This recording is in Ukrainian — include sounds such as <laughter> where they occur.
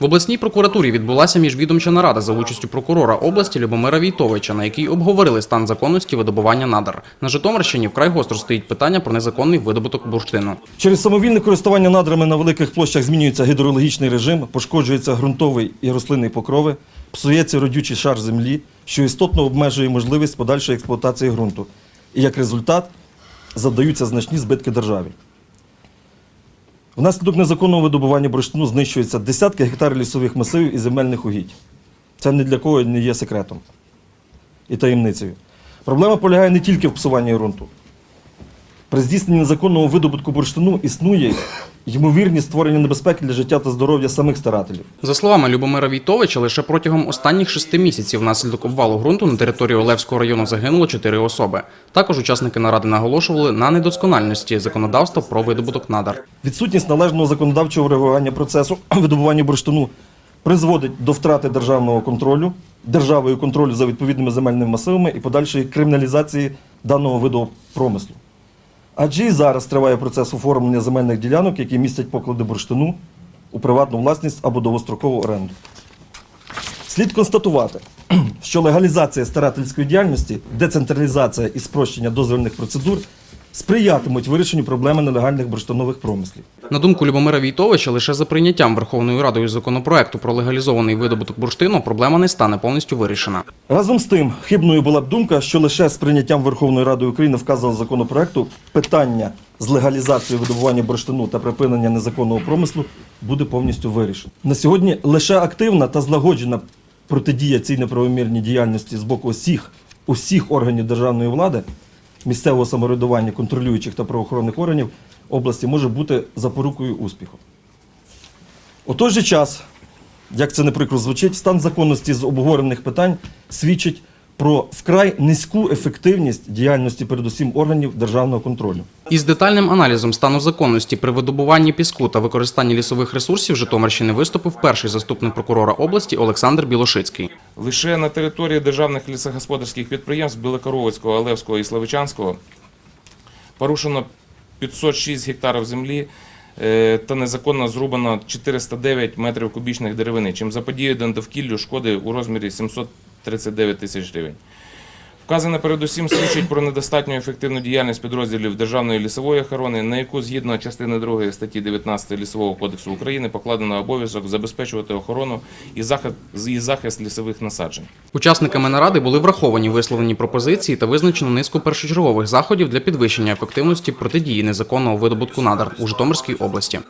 В обласній прокуратурі відбулася міжвідомча нарада за участю прокурора області Любомира Війтовича, на якій обговорили стан законності видобування надар. На Житомирщині вкрай гостро стоїть питання про незаконний видобуток бурштину. Через самовільне користування надрами на великих площах змінюється гідрологічний режим, пошкоджується ґрунтовий і рослинний покрови, псується родючий шар землі, що істотно обмежує можливість подальшої експлуатації ґрунту. І як результат завдаються значні збитки державі. Внаслідок незаконного видобування бурштину знищуються десятки гектарів лісових масивів і земельних угідь. Це ні для кого не є секретом і таємницею. Проблема полягає не тільки в псуванні ґрунту. При здійсненні незаконного видобутку бурштину існує ймовірність створення небезпеки для життя та здоров'я самих старателів. За словами Любомира Війтовича, лише протягом останніх шести місяців внаслідок обвалу ґрунту на території Олевського району загинуло чотири особи. Також учасники наради наголошували на недоскональності законодавства про видобуток надар. Відсутність належного законодавчого реагування процесу <clears throat> видобування бурштину призводить до втрати державного контролю, державою контролю за відповідними земельними масивами і подальшої криміналізації даного виду промислу. Адже і зараз триває процес оформлення земельних ділянок, які містять поклади бурштину у приватну власність або довгострокову оренду. Слід констатувати, <clears throat> що легалізація старательської діяльності, децентралізація і спрощення дозвільних процедур сприятимуть вирішенню проблеми нелегальних бурштинових промислів. На думку Любомира Війтовича, лише за прийняттям Верховною Радою законопроекту про легалізований видобуток бурштину проблема не стане повністю вирішена. Разом з тим, хибною була б думка, що лише з прийняттям Верховної Ради України вказаного законопроекту питання з легалізацією видобування бурштину та припинення незаконного промислу буде повністю вирішено. На сьогодні лише активна та злагоджена протидія цій неправомірній діяльності з боку усіх, усіх органів державної влади, місцевого самоврядування, контролюючих та правоохоронних органів області може бути запорукою успіху. У той же час, як це не прикро звучить, стан законності з обговорених питань свідчить про вкрай низьку ефективність діяльності передусім органів державного контролю. Із детальним аналізом стану законності при видобуванні піску та використанні лісових ресурсів Житомирщини виступив перший заступник прокурора області Олександр Білошицький. Лише на території державних лісогосподарських підприємств Білокоровицького, Олевського і Славичанського порушено 506 гектарів землі е, та незаконно зрубано 409 метрів кубічних деревини, чим заподіяно довкіллю шкоди у розмірі 739 тисяч гривень. Вказане передусім свідчить про недостатньо ефективну діяльність підрозділів Державної лісової охорони, на яку згідно частини 2 статті 19 Лісового кодексу України покладено обов'язок забезпечувати охорону і захист, і захист лісових насаджень. Учасниками наради були враховані висловлені пропозиції та визначено низку першочергових заходів для підвищення ефективності протидії незаконного видобутку надар у Житомирській області.